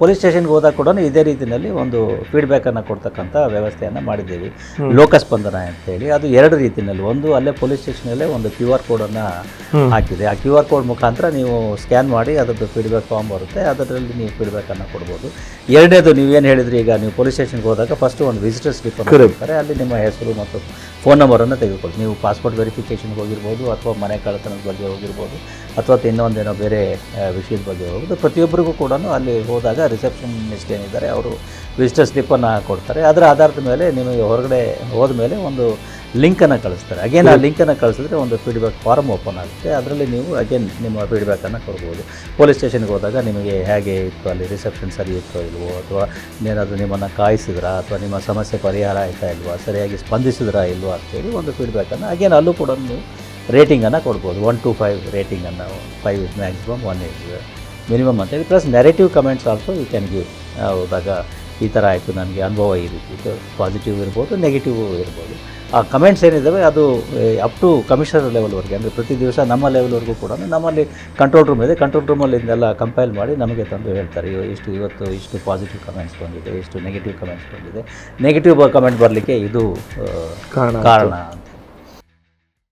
Police ಸ್ಟೇಷನ್ಗೆ ಹೋದಾಗ ಕೂಡ ಇದೇ ರೀತಿಯಲ್ಲಿ ಒಂದು ಫೀಡ್ಬ್ಯಾಕನ್ನು ಕೊಡ್ತಕ್ಕಂಥ ವ್ಯವಸ್ಥೆಯನ್ನು ಮಾಡಿದ್ದೀವಿ. ಲೋಕಸ್ಪಂದನ ಅಂತೇಳಿ ಅದು ಎರಡು ರೀತಿಯಲ್ಲಿ ಒಂದು ಅಲ್ಲೇ ಪೊಲೀಸ್ ಸ್ಟೇಷನಲ್ಲೇ ಒಂದು ಕ್ಯೂ ಆರ್ ಕೋಡನ್ನು ಹಾಕಿದೆ. ಆ ಕ್ಯೂ ಆರ್ ಕೋಡ್ ಮುಖಾಂತರ ನೀವು ಸ್ಕ್ಯಾನ್ ಮಾಡಿ ಅದರದ್ದು ಫೀಡ್ಬ್ಯಾಕ್ ಫಾರ್ಮ್ ಬರುತ್ತೆ. ಅದರಲ್ಲಿ ನೀವು ಫೀಡ್ಬ್ಯಾಕನ್ನು ಕೊಡ್ಬೋದು. ಎರಡನೇದು ನೀವೇನು ಹೇಳಿದ್ರಿ ಈಗ ನೀವು ಪೊಲೀಸ್ ಸ್ಟೇಷನ್ಗೆ ಹೋದಾಗ ಫಸ್ಟ್ ಒಂದು ವಿಸಿಟರ್ ಸ್ಲಿಪ್ ಅನ್ನು ಕೊಡ್ತಾರೆ. ಅಲ್ಲಿ ನಿಮ್ಮ ಹೆಸರು ಮತ್ತು ಫೋನ್ ನಂಬರನ್ನು ತೆಗೆದುಕೊಳ್ಳಿ. ನೀವು ಪಾಸ್ಪೋರ್ಟ್ ವೆರಿಫಿಕೇಷನ್ಗೆ ಹೋಗಿರ್ಬೋದು ಅಥವಾ ಮನೆ ಕಳ್ಳತನದ ಬಗ್ಗೆ ಹೋಗಿರ್ಬೋದು ಅಥವಾ ಇನ್ನೊಂದೇನೋ ಬೇರೆ ವಿಷಯದ ಬಗ್ಗೆ ಹೋಗೋದು ಪ್ರತಿಯೊಬ್ಬರಿಗೂ ಕೂಡ ಅಲ್ಲಿ ಹೋದಾಗ ರಿಸೆಪ್ಷನಿಸ್ಟ್ ಏನಿದ್ದಾರೆ ಅವರು ವಿಸಿಟರ್ ಸ್ಲಿಪ್ಪನ್ನು ಕೊಡ್ತಾರೆ. ಅದರ ಆಧಾರದ ಮೇಲೆ ನಿಮಗೆ ಹೊರಗಡೆ ಹೋದ ಮೇಲೆ ಒಂದು ಲಿಂಕನ್ನು ಕಳಿಸ್ತಾರೆ. ಅಗೇನ್ ಆ ಲಿಂಕನ್ನು ಕಳಿಸಿದ್ರೆ ಒಂದು ಫೀಡ್ಬ್ಯಾಕ್ ಫಾರ್ಮ್ ಓಪನ್ ಆಗುತ್ತೆ. ಅದರಲ್ಲಿ ನೀವು ಅಗೇನ್ ನಿಮ್ಮ ಫೀಡ್ಬ್ಯಾಕನ್ನು ಕೊಡ್ಬೋದು. ಪೊಲೀಸ್ ಸ್ಟೇಷನ್ಗೆ ಹೋದಾಗ ನಿಮಗೆ ಹೇಗೆ ಇತ್ತು ಅಲ್ಲಿ ರಿಸೆಪ್ಷನ್ ಸರಿ ಇತ್ತೋ ಇಲ್ವೋ ಅಥವಾ ಏನಾದರೂ ನಿಮ್ಮನ್ನು ಕಾಯಿಸಿದ್ರಾ ಅಥವಾ ನಿಮ್ಮ ಸಮಸ್ಯೆ ಪರಿಹಾರ ಆಯಿತಾ ಇಲ್ವಾ ಸರಿಯಾಗಿ ಸ್ಪಂದಿಸಿದ್ರಾ ಇಲ್ವಾ ಅಂತೇಳಿ ಒಂದು ಫೀಡ್ಬ್ಯಾಕನ್ನು ಅಗೇನ್ ಅಲ್ಲೂ ಕೂಡ ನೀವು ರೇಟಿಂಗನ್ನು ಕೊಡ್ಬೋದು. One to five ರೇಟಿಂಗನ್ನು five is maximum one is minimum ಅಂತೇಳಿ plus negative comments also you can give ಹೋದಾಗ ಈ ಥರ ಆಯಿತು ನನಗೆ ಅನುಭವ ಈ ರೀತಿ ಇದು ಪಾಸಿಟಿವ್ ಇರ್ಬೋದು ನೆಗೆಟಿವ್ ಇರ್ಬೋದು. ಆ ಕಮೆಂಟ್ಸ್ ಏನಿದ್ದಾವೆ ಅದು ಅಪ್ ಟು ಕಮಿಷನರ್ ಲೆವೆಲ್ವರೆಗೆ ಅಂದರೆ ಪ್ರತಿ ದಿವಸ ನಮ್ಮ ಲೆವೆಲ್ವರೆಗೂ ಕೂಡ ನಮ್ಮಲ್ಲಿ ಕಂಟ್ರೋಲ್ ರೂಮ್ ಇದೆ. ಕಂಟ್ರೋಲ್ ರೂಮಲ್ಲಿ ಇದನ್ನೆಲ್ಲ ಕಂಪೈಲ್ ಮಾಡಿ ನಮಗೆ ತಂದು ಹೇಳ್ತಾರೆ ಇವ- ಇಷ್ಟು ಇವತ್ತು ಇಷ್ಟು ಪಾಸಿಟಿವ್ ಕಮೆಂಟ್ಸ್ ಬಂದಿದೆ ಇಷ್ಟು ನೆಗೆಟಿವ್ ಕಮೆಂಟ್ಸ್ ಬಂದಿದೆ. ನೆಗೆಟಿವ್ ಕಮೆಂಟ್ ಬರಲಿಕ್ಕೆ ಇದು ಕಾರಣ ಕಾರಣ ಅಂತ.